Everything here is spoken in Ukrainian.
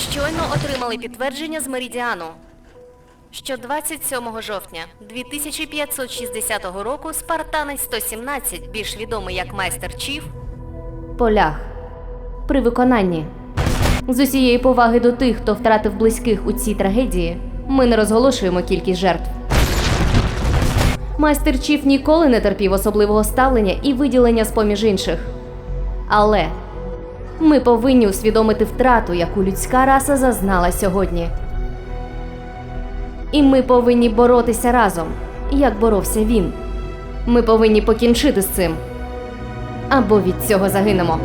щойно отримали підтвердження з Меридіану, що 27 жовтня 2560 року спартанець 117, більш відомий як майстер Чіф, Полях. При виконанні. З усієї поваги до тих, хто втратив близьких у цій трагедії, ми не розголошуємо кількість жертв. Майстер Чіф ніколи не терпів особливого ставлення і виділення з поміж інших. Але ми повинні усвідомити втрату, яку людська раса зазнала сьогодні. І ми повинні боротися разом, як боровся він. Ми повинні покінчити з цим. Або від цього загинемо.